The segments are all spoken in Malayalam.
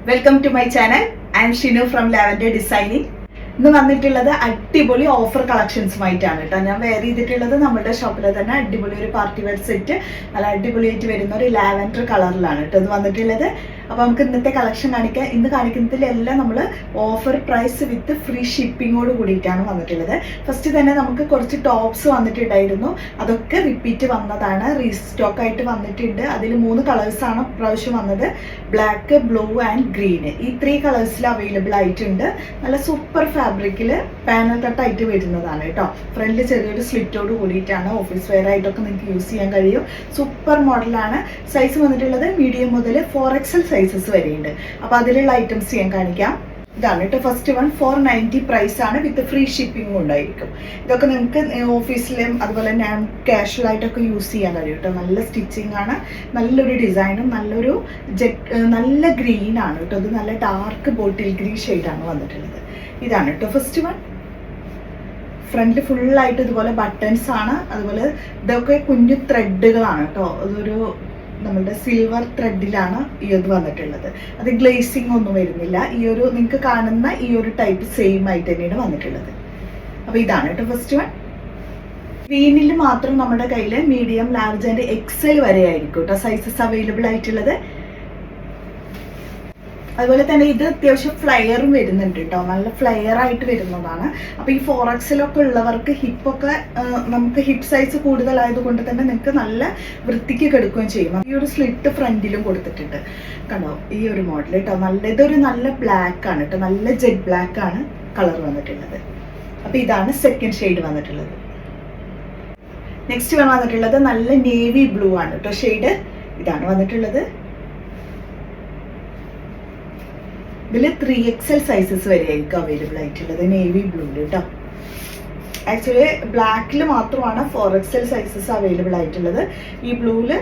Welcome to my channel and Shinu from lavender designing ഇന്ന് വന്നിട്ടുള്ളത് അടിപൊളി ഓഫർ കളക്ഷൻസുമായിട്ടാണ് കേട്ടോ ഞാൻ വെയർ ചെയ്തിട്ടുള്ളത് നമ്മുടെ ഷോപ്പിലെ തന്നെ അടിപൊളി ഒരു പാർട്ടി വെയർ സെറ്റ് നല്ല അടിപൊളിയായിട്ട് വരുന്ന ഒരു ലാവൻഡർ കളറിലാണ് കേട്ടോ ഇത് വന്നിട്ടുള്ളത് അപ്പോൾ നമുക്ക് ഇന്നത്തെ കളക്ഷൻ കാണിക്കാം ഇന്ന് കാണിക്കുന്നതിലെല്ലാം നമ്മൾ ഓഫർ പ്രൈസ് വിത്ത് ഫ്രീ ഷിപ്പിങ്ങോട് കൂടിയിട്ടാണ് വന്നിട്ടുള്ളത്. ഫസ്റ്റ് തന്നെ നമുക്ക് കുറച്ച് ടോപ്സ് വന്നിട്ടുണ്ടായിരുന്നു. അതൊക്കെ റിപ്പീറ്റ് വന്നതാണ്. റീസ്റ്റോക്ക് ആയിട്ട് വന്നിട്ടുണ്ട്. അതിൽ മൂന്ന് കളേഴ്സാണ് പ്രാവശ്യം വന്നത്. ബ്ലാക്ക് ബ്ലൂ ആൻഡ് ഗ്രീൻ ഈ ത്രീ കളേഴ്സിൽ അവൈലബിൾ ആയിട്ടുണ്ട്. നല്ല സൂപ്പർ ഫാബ്രിക്കിൽ പാനൽ തട്ടായിട്ട് വരുന്നതാണ് കേട്ടോ. ഫ്രണ്ടിൽ ചെറിയൊരു സ്ലിറ്റോട് കൂടിയിട്ടാണ് ഓഫീസ് വെയർ ആയിട്ടൊക്കെ നിങ്ങൾക്ക് യൂസ് ചെയ്യാൻ കഴിയും. സൂപ്പർ മോഡലാണ് സൈസ് വന്നിട്ടുള്ളത് മീഡിയം മുതൽ ഫോർ എക്സൽ സൈസസ് വരെയുണ്ട്. അപ്പോൾ അതിലുള്ള ഐറ്റംസ് ഞാൻ കാണിക്കാം. ഇതാണ് കേട്ടോ first one four ninety price ആണ് വിത്ത് ഫ്രീ ഷിപ്പിംഗ് ഉണ്ടായിരിക്കും. ഇതൊക്കെ നിങ്ങൾക്ക് ഓഫീസിലും അതുപോലെ ഞാൻ കാഷ്വൽ ആയിട്ടൊക്കെ യൂസ് ചെയ്യാൻ കഴിയും കേട്ടോ നല്ല സ്റ്റിച്ചിങ് ആണ്. നല്ലൊരു ഡിസൈനും നല്ലൊരു ജെറ്റ് നല്ല ഗ്രീൻ ആണ് കേട്ടോ ഇത് നല്ല ഡാർക്ക് ബോട്ടിൽ ഗ്രീൻ ഷെയ്ഡാണ് വന്നിട്ടുള്ളത്. ഇതാണ് കേട്ടോ ഫസ്റ്റ് വൺ ഫ്രണ്ടിൽ ഫുള്ളായിട്ട് ഇതുപോലെ ബട്ടൺസ് ആണ്. അതുപോലെ ഇതൊക്കെ കുഞ്ഞു ത്രെഡുകളാണ് കേട്ടോ അതൊരു നമ്മുടെ സിൽവർ ത്രെഡിലാണ് ഈ ഇത് വന്നിട്ടുള്ളത്. അത് ഗ്ലേസിംഗ് ഒന്നും വരുന്നില്ല. ഈ ഒരു നിങ്ങൾക്ക് കാണുന്ന ഈ ഒരു ടൈപ്പ് സെയിം ആയിട്ട് തന്നെയാണ് വന്നിട്ടുള്ളത്. അപ്പോൾ ഇതാണ് കേട്ടോ ഫസ്റ്റ് വൺ ഗ്രീനിൽ മാത്രം നമ്മുടെ കയ്യിൽ മീഡിയം ലാർജ് ആൻഡ് എക്സൽ വരെ ആയിരിക്കും കേട്ടോ സൈസസ് അവൈലബിൾ ആയിട്ടുള്ളത്. അതുപോലെ തന്നെ ഇത് അത്യാവശ്യം ഫ്ലയറും വരുന്നുണ്ട് കേട്ടോ നല്ല ഫ്ലയർ ആയിട്ട് വരുന്നതാണ്. അപ്പോൾ ഈ ഫോറക്സിലൊക്കെ ഉള്ളവർക്ക് ഹിപ്പൊക്കെ നമുക്ക് ഹിപ്പ് സൈസ് കൂടുതലായത് കൊണ്ട് തന്നെ നിങ്ങൾക്ക് നല്ല വൃത്തിക്ക് കെടുക്കുകയും ചെയ്യും. ഈ ഒരു സ്ലിറ്റ് ഫ്രണ്ടിലും കൊടുത്തിട്ടുണ്ട്. കണ്ടോ? ഈ ഒരു മോഡൽ കേട്ടോ നല്ല ഇതൊരു നല്ല ബ്ലാക്ക് ആണ് കേട്ടോ നല്ല ജെറ്റ് ബ്ലാക്ക് ആണ് കളർ വന്നിട്ടുള്ളത്. അപ്പോൾ ഇതാണ് സെക്കൻഡ് ഷെയ്ഡ് വന്നിട്ടുള്ളത്. നെക്സ്റ്റ് വന്നിട്ടുള്ളത് നല്ല നേവി ബ്ലൂ ആണ് കേട്ടോ ഷെയ്ഡ് ഇതാണ് വന്നിട്ടുള്ളത്. ഇതിൽ ത്രീ എൽ സൈസസ് വരെ ആയിരിക്കും അവൈലബിൾ ആയിട്ടുള്ളത്. നേവി ബ്ലൂൽ കേട്ടോ ആക്ച്വലി ബ്ലാക്കിൽ മാത്രമാണ് ഫോർ എൽ സൈസസ് അവൈലബിൾ ആയിട്ടുള്ളത്. ഈ ബ്ലൂവിൽ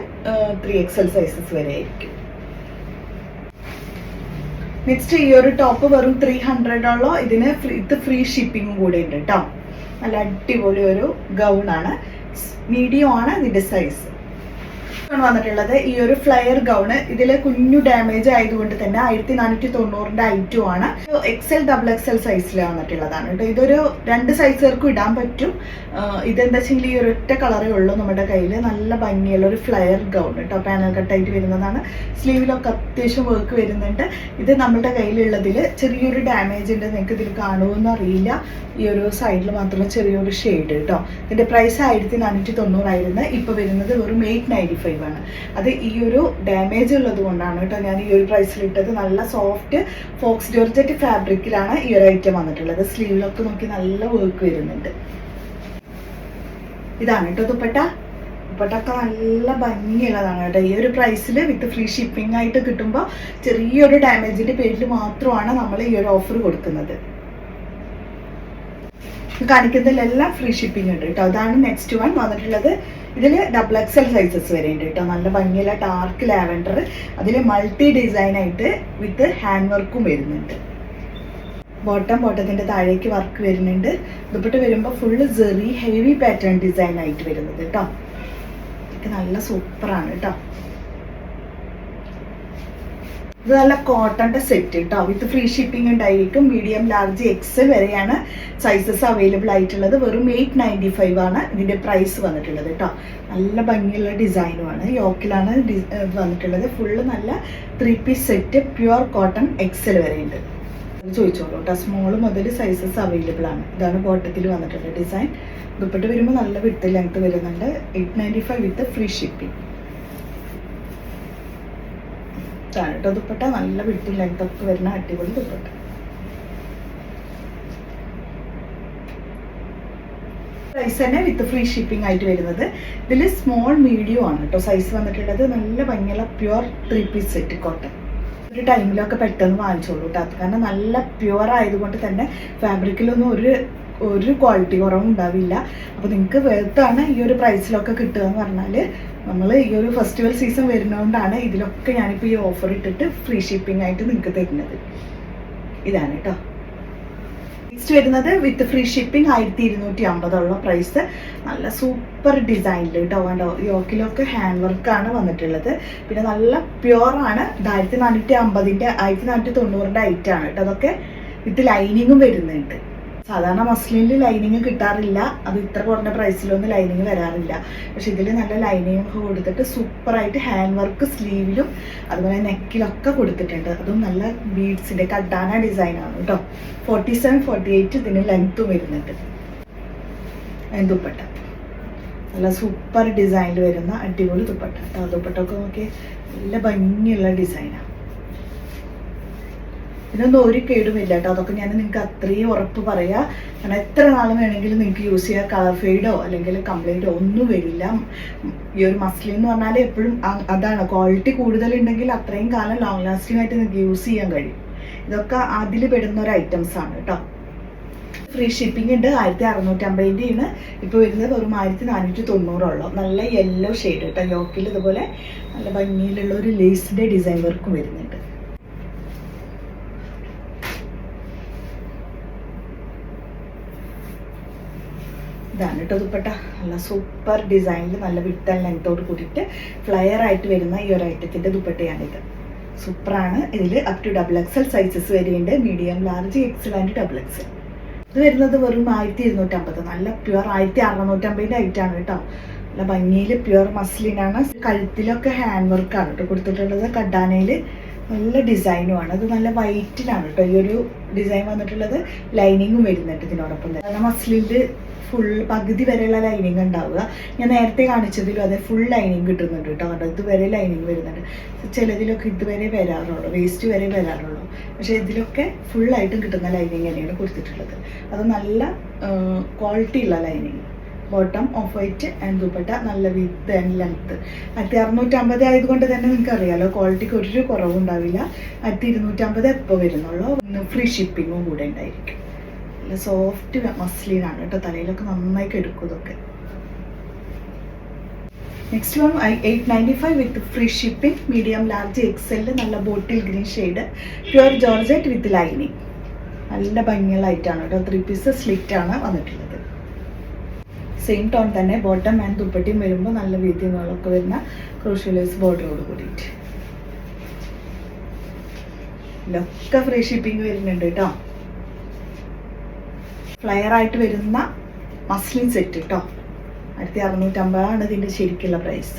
ത്രീ എൽ സൈസസ് വരെ ആയിരിക്കും നെക്സ്റ്റ് ഈ ഒരു ടോപ്പ് വെറും ത്രീ ഹൺഡ്രഡോളോ ഇതിന് ഇത് ഫ്രീ ഷിപ്പിംഗും കൂടെ ഉണ്ട് കേട്ടോ നല്ല അടിപൊളി ഒരു ഗൗൺ ആണ്. മീഡിയം ആണ് ഇതിന്റെ സൈസ് വന്നിട്ടുള്ളത്. ഈ ഒരു ഫ്ലയർ ഗൗണ് ഇതിലെ കുഞ്ഞു ഡാമേജ് ആയതുകൊണ്ട് തന്നെ ആയിരത്തി നാനൂറ്റി തൊണ്ണൂറിന്റെ ഐറ്റം ആണ് എക്സൽ ഡബിൾ എക്സൽ സൈസിൽ വന്നിട്ടുള്ളതാണ്. കേട്ടോ ഇതൊരു രണ്ട് സൈസുകാർക്കും ഇടാൻ പറ്റും. ഇതെന്താ ഈ ഒരൊറ്റ കളറേ ഉള്ളൂ നമ്മുടെ കയ്യിൽ നല്ല ഭംഗിയുള്ള ഒരു ഫ്ലയർ ഗൗൺ കേട്ടോ പാനൽ കട്ടായിട്ട് വരുന്നതാണ്. സ്ലീവിലൊക്കെ അത്യാവശ്യം വർക്ക് വരുന്നുണ്ട്. ഇത് നമ്മുടെ കയ്യിലുള്ളതിൽ ചെറിയൊരു ഡാമേജ് ഉണ്ട്. നിങ്ങൾക്ക് ഇതിൽ കാണുമെന്ന് അറിയില്ല. ഈ ഒരു സൈഡിൽ മാത്രമുള്ള ചെറിയൊരു ഷെയ്ഡ് കേട്ടോ ഇതിന്റെ പ്രൈസ് ആയിരത്തി നാനൂറ്റി തൊണ്ണൂറായിരുന്നു ഇപ്പോൾ വരുന്നത് വെറും എയ്റ്റ് നയന്റി ഫൈവ് ആണ്. അത് ഈ ഒരു ഡാമേജ് ഉള്ളത് കൊണ്ടാണ് കേട്ടോ ഞാൻ ഈ ഒരു പ്രൈസിൽ ഇട്ടത്. നല്ല സോഫ്റ്റ് ഫോക്സ് ജോർജറ്റ് ഫാബ്രിക്കിലാണ് ഈ ഒരു ഐറ്റം വന്നിട്ടുള്ളത്. സ്ലീവിലൊക്കെ നോക്കി നല്ല വർക്ക് വരുന്നുണ്ട്. ഇതാണ് കേട്ടോ ദുപ്പട്ട. ദുപ്പട്ടൊക്കെ നല്ല ഭംഗിയുള്ളതാണ് കേട്ടോ. ഈ ഒരു പ്രൈസിൽ വിത്ത് ഫ്രീ ഷിപ്പിംഗ് ആയിട്ട് കിട്ടുമ്പോൾ ചെറിയൊരു ഡാമേജിന്റെ പേരിൽ മാത്രമാണ് നമ്മൾ ഈ ഒരു ഓഫർ കൊടുക്കുന്നത്. കാണിക്കുന്നതിലെല്ലാം ഫ്രീ ഷിപ്പിംഗ് ഉണ്ട് കേട്ടോ. അതാണ് നെക്സ്റ്റ് വൺ വന്നിട്ടുള്ളത്. ഇതിൽ ഡബിൾ എക്സൽ സൈസസ് വരെ ഉണ്ട് കേട്ടോ. നല്ല ഭംഗിയുള്ള ഡാർക്ക് ലാവൻഡർ അതിൽ മൾട്ടി ഡിസൈൻ ആയിട്ട് വിത്ത് ഹാൻഡ് വർക്കും വരുന്നുണ്ട്. ബോട്ടം ബോട്ടത്തിന്റെ താഴേക്ക് വർക്ക് വരുന്നുണ്ട്. ദുപ്പട്ട് വരുമ്പോൾ full Jerry heavy pattern design ആയിട്ട് വരുന്നത് കേട്ടോ ഇതൊക്കെ നല്ല സൂപ്പറാണ് കേട്ടോ ഇത് നല്ല കോട്ടന്റെ സെറ്റ് കേട്ടോ വിത്ത് ഫ്രീ ഷിപ്പിംഗ് ഉണ്ടായിരിക്കും. മീഡിയം ലാർജ് എക്സ് വരെയാണ് സൈസസ് അവൈലബിൾ ആയിട്ടുള്ളത്. വെറും എയ്റ്റ് നയന്റി ഫൈവ് ആണ് ഇതിന്റെ പ്രൈസ് വന്നിട്ടുള്ളത് കേട്ടോ നല്ല ഭംഗിയുള്ള ഡിസൈനുമാണ് യോക്കിലാണ് വന്നിട്ടുള്ളത്. ഫുള്ള് നല്ല three piece set pure cotton XL വരെയുണ്ട്. ചോദിച്ചോളൂ. കേട്ടോ സ്മോൾ മുതൽ സൈസസ് അവൈലബിൾ ആണ്. ഇതാണ് ബോട്ടത്തിൽ വന്നിട്ടുള്ള ഡിസൈൻ ദുപ്പട്ട് വരുമ്പോൾ നല്ല വിത്ത് ലെങ്ത് വരുന്നുണ്ട്. Eight ninety five with free shipping ഇതാണ് കേട്ടോ ദുപ്പട്ട. നല്ല വിട്ട് ലെങ്ത് ഒക്കെ വരുന്ന അടിപൊളി ദുപ്പട്ട. പ്രൈസ് തന്നെ വിത്ത് ഫ്രീ ഷിപ്പിംഗ് ആയിട്ട് വരുന്നത്. ഇതിൽ സ്മോൾ മീഡിയം ആണ് കേട്ടോ സൈസ് വന്നിട്ടുള്ളത്. നല്ല ഭംഗിയുള്ള pure three piece set cotton ഒരു ടൈമിലൊക്കെ പെട്ടെന്ന് വാങ്ങിച്ചോളൂ കേട്ടോ കാരണം നല്ല പ്യുവർ ആയതുകൊണ്ട് തന്നെ ഫാബ്രിക്കിലൊന്നും ഒരു ഒരു ക്വാളിറ്റി കുറവും ഉണ്ടാവില്ല. അപ്പോൾ നിങ്ങൾക്ക് വേർത്താണ് ഈ ഒരു പ്രൈസിലൊക്കെ കിട്ടുക എന്ന് പറഞ്ഞാൽ നമ്മൾ ഈ ഒരു ഫെസ്റ്റിവൽ സീസൺ വരുന്നതുകൊണ്ടാണ് ഇതിലൊക്കെ ഞാനിപ്പോൾ ഈ ഓഫർ ഇട്ടിട്ട് ഫ്രീ ഷിപ്പിംഗ് ആയിട്ട് നിങ്ങൾക്ക് തരുന്നത്. ഇതാണ് കേട്ടോ നെക്സ്റ്റ് വരുന്നത് വിത്ത് ഫ്രീ ഷിപ്പിംഗ് ആയിരത്തി ഇരുന്നൂറ്റി അമ്പതുള്ള പ്രൈസ് നല്ല സൂപ്പർ ഡിസൈനിൽ കേട്ടോ വേണ്ടോ യോക്കിലൊക്കെ ഹാൻഡ് വർക്കാണ് വന്നിട്ടുള്ളത്. പിന്നെ നല്ല പ്യുവറാണ് ആയിരത്തി നാനൂറ്റി അമ്പതിന്റെ ആയിരത്തി നാനൂറ്റി തൊണ്ണൂറിന്റെ ഐറ്റാണ് കേട്ടോ അതൊക്കെ വിത്ത് ലൈനിങ്ങും വരുന്നുണ്ട്. സാധാരണ മസ്ലിനിൽ ലൈനിങ് കിട്ടാറില്ല. അത് ഇത്ര കുറഞ്ഞ പ്രൈസിലൊന്നും ലൈനിങ് വരാറില്ല. പക്ഷെ ഇതിൽ നല്ല ലൈനിങ് ഒക്കെ കൊടുത്തിട്ട് സൂപ്പറായിട്ട് ഹാൻഡ് വർക്ക് സ്ലീവിലും അതുപോലെ നെക്കിലൊക്കെ കൊടുത്തിട്ടുണ്ട്. അതും നല്ല ബീഡ്സിന്റെ കഡാന ഡിസൈനാണ് കേട്ടോ ഫോർട്ടി സെവൻ ഫോർട്ടി എയ്റ്റ് ഇതിന് ലെങ്ത്തും വരുന്നുണ്ട്. ദുപ്പട്ട. നല്ല സൂപ്പർ ഡിസൈനിൽ വരുന്ന അടിപൊളി ദുപ്പട്ട. ദുപ്പട്ട ദുപ്പട്ടൊക്കെ നോക്കി നല്ല ഭംഗിയുള്ള ഡിസൈനാണ് ഇതൊന്നും ഒരു കേടുമില്ല കേട്ടോ. അതൊക്കെ ഞാൻ നിങ്ങൾക്ക് അത്രയും ഉറപ്പ് പറയാം. കാരണം എത്ര നാൾ വേണമെങ്കിലും നിങ്ങൾക്ക് യൂസ് ചെയ്യാം. കളർ ഫെയ്ഡോ അല്ലെങ്കിൽ കംപ്ലൈന്റോ ഒന്നും വരില്ല. ഈ ഒരു മസ്ലിൻ എന്ന് പറഞ്ഞാൽ എപ്പോഴും അതാണ്. ക്വാളിറ്റി കൂടുതലുണ്ടെങ്കിൽ അത്രയും കാലം ലോങ് ലാസ്റ്റിംഗ് ആയിട്ട് നിങ്ങൾക്ക് യൂസ് ചെയ്യാൻ കഴിയും. ഇതൊക്കെ അതിൽ പെടുന്ന ഒരു ഐറ്റംസ് ആണ് കേട്ടോ. ഫ്രീ ഷിപ്പിംഗ് ഉണ്ട്. ആയിരത്തി അറുന്നൂറ്റമ്പതിന്റെയാണ് ഇപ്പോൾ വരുന്നത് വെറും ആയിരത്തി നാനൂറ്റി തൊണ്ണൂറുള്ളൂ നല്ല യെല്ലോ ഷെയ്ഡ് കേട്ടോ. ലോക്കിൽ ഇതുപോലെ നല്ല ഭംഗിയിലുള്ള ഒരു ലേസിന്റെ ഡിസൈൻ വർക്കും വരുന്നുണ്ട്. ഇതാണ് കേട്ടോ ദുപ്പട്ട. നല്ല സൂപ്പർ ഡിസൈനിൽ നല്ല വിട്ട ലെങ്തോട് കൂടിയിട്ട് ഫ്ലയർ ആയിട്ട് വരുന്ന ഈ ഒരു ഐറ്റത്തിന്റെ ദുപ്പട്ടയാണിത്. സൂപ്പറാണ് ഇതിൽ up to double XL sizes വരെയുണ്ട്. Medium large XL and double XL ഇത് വരുന്നത് വെറും ആയിരത്തി ഇരുന്നൂറ്റമ്പത് നല്ല പ്യുവർ ആയിരത്തി അറുന്നൂറ്റമ്പതിന്റെ ഐറ്റാണ് കേട്ടോ. നല്ല ഭംഗിയിൽ പ്യുവർ മസ്ലിനാണ് കഴുത്തിലൊക്കെ ഹാൻഡ് വർക്കാണ് കേട്ടോ കൊടുത്തിട്ടുള്ളത്. കഡാനയിൽ നല്ല ഡിസൈനുമാണ്. അത് നല്ല വൈറ്റിലാണ് കേട്ടോ. ഈ ഒരു ഡിസൈൻ വന്നിട്ടുള്ളത് ലൈനിങ്ങും വരുന്നുണ്ട് ഇതിനോടൊപ്പം തന്നെ. മസ്ലിന്റെ ഫുൾ പകുതി വരെയുള്ള ലൈനിങ് ഉണ്ടാവുക. ഞാൻ നേരത്തെ കാണിച്ചതിലും അതെ ഫുൾ ലൈനിങ് കിട്ടുന്നുണ്ട് കേട്ടോ. അവിടെ ഇതുവരെ ലൈനിങ് വരുന്നുണ്ട്. ചിലതിലൊക്കെ ഇതുവരെ വരാറുള്ളൂ. വേസ്റ്റ് വരെ വരാറുള്ളൂ. പക്ഷേ ഇതിലൊക്കെ ഫുള്ളായിട്ടും കിട്ടുന്ന ലൈനിങ് തന്നെയാണ് കൊടുത്തിട്ടുള്ളത്. അത് നല്ല ക്വാളിറ്റി ഉള്ള lining bottom off white and dupatta നല്ല വിത്ത് ആൻഡ് ലെങ്ത്ത് ആയിരത്തി അറുന്നൂറ്റമ്പത് ആയതുകൊണ്ട് തന്നെ നിങ്ങൾക്ക് അറിയാലോ ക്വാളിറ്റിക്ക് ഒരു കുറവുണ്ടാവില്ല. ആയിരത്തി ഇരുന്നൂറ്റമ്പത് എപ്പോൾ വരുന്നുള്ളൂ? ഫ്രീ ഷിപ്പിങ്ങും കൂടെ ഉണ്ടായിരിക്കും. നല്ല സോഫ്റ്റ് മസ്ലിനാണ് കേട്ടോ. തലയിലൊക്കെ നന്നായി കെടുക്കും ഇതൊക്കെ. Next one I eight ninety five with free shipping medium large XL നല്ല bottle green shade pure georgette with lining നല്ല ഭംഗിയുള്ള ഐറ്റാണ് കേട്ടോ. ത്രീ പീസ് സ്ലിറ്റ് ആണ് വന്നിട്ടുള്ളത്. സെയിം ടോൺ തന്നെ ബോട്ടം ആൻഡ് ദുപ്പട്ടിയും വരുമ്പോൾ നല്ല വീതി നീളമൊക്കെ വരുന്ന ക്രോഷ്യലേസ് ബോർഡറോട് കൂടിയിട്ട്. ഇതൊക്കെ ഫ്രീ ഷിപ്പിംഗ് വരുന്നുണ്ട് കേട്ടോ. ഫ്ലയർ ആയിട്ട് വരുന്ന മസ്ലിൻ സെറ്റ് കേട്ടോ. ആയിരത്തി അറുന്നൂറ്റമ്പതാണ് ഇതിന്റെ ശരിക്കുള്ള പ്രൈസ്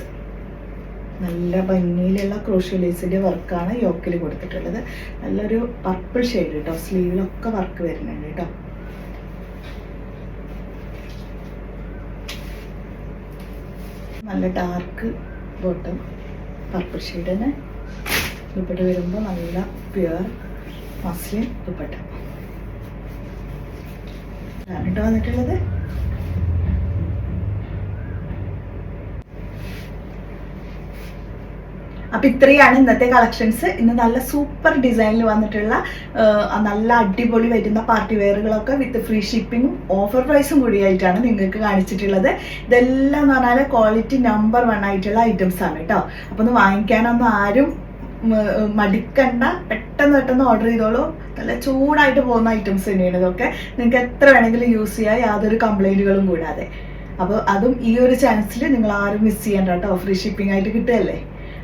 നല്ല ഭംഗിയിലുള്ള ക്രോഷ്യലേസിന്റെ വർക്കാണ് യോക്കിൽ കൊടുത്തിട്ടുള്ളത്. നല്ലൊരു പർപ്പിൾ ഷെയ്ഡ് കേട്ടോ. സ്ലീവിലൊക്കെ വർക്ക് വരുന്നുണ്ട് കേട്ടോ. നല്ല ഡാർക്ക് ബോട്ടം പർപ്പിൾ ഷെയ്ഡ് തന്നെ. ദുപ്പട്ട വരുമ്പോൾ നല്ല പ്യുവർ മസ്ലിൻ ദുപ്പട്ട. ഇതാണ് വന്നിട്ടുള്ളത്. അപ്പൊ ഇത്രയാണ് ഇന്നത്തെ കളക്ഷൻസ് ഇന്ന് നല്ല സൂപ്പർ ഡിസൈനിൽ വന്നിട്ടുള്ള നല്ല അടിപൊളി വരുന്ന പാർട്ടി വെയറുകളൊക്കെ വിത്ത് ഫ്രീ ഷിപ്പിങ്ങും ഓഫർ പ്രൈസും കൂടിയായിട്ടാണ് നിങ്ങൾക്ക് കാണിച്ചിട്ടുള്ളത്. ഇതെല്ലാം എന്ന് പറഞ്ഞാൽ ക്വാളിറ്റി നമ്പർ വൺ ആയിട്ടുള്ള ഐറ്റംസ് ആണ് കേട്ടോ അപ്പൊ ഒന്ന് വാങ്ങിക്കാനൊന്നും ആരും മടിക്കണ്ട. പെട്ടെന്ന് പെട്ടെന്ന് ഓർഡർ ചെയ്തോളൂ. നല്ല ചൂടായിട്ട് പോകുന്ന ഐറ്റംസ് തന്നെയാണ് ഇതൊക്കെ. നിങ്ങൾക്ക് എത്ര വേണമെങ്കിലും യൂസ് ചെയ്യാം. യാതൊരു കംപ്ലൈന്റുകളും കൂടാതെ. അപ്പോൾ അതും ഈ ഒരു ചാൻസിൽ നിങ്ങൾ ആരും മിസ് ചെയ്യണ്ട കേട്ടോ ഫ്രീ ഷിപ്പിംഗ് ആയിട്ട് കിട്ടുകയല്ലേ?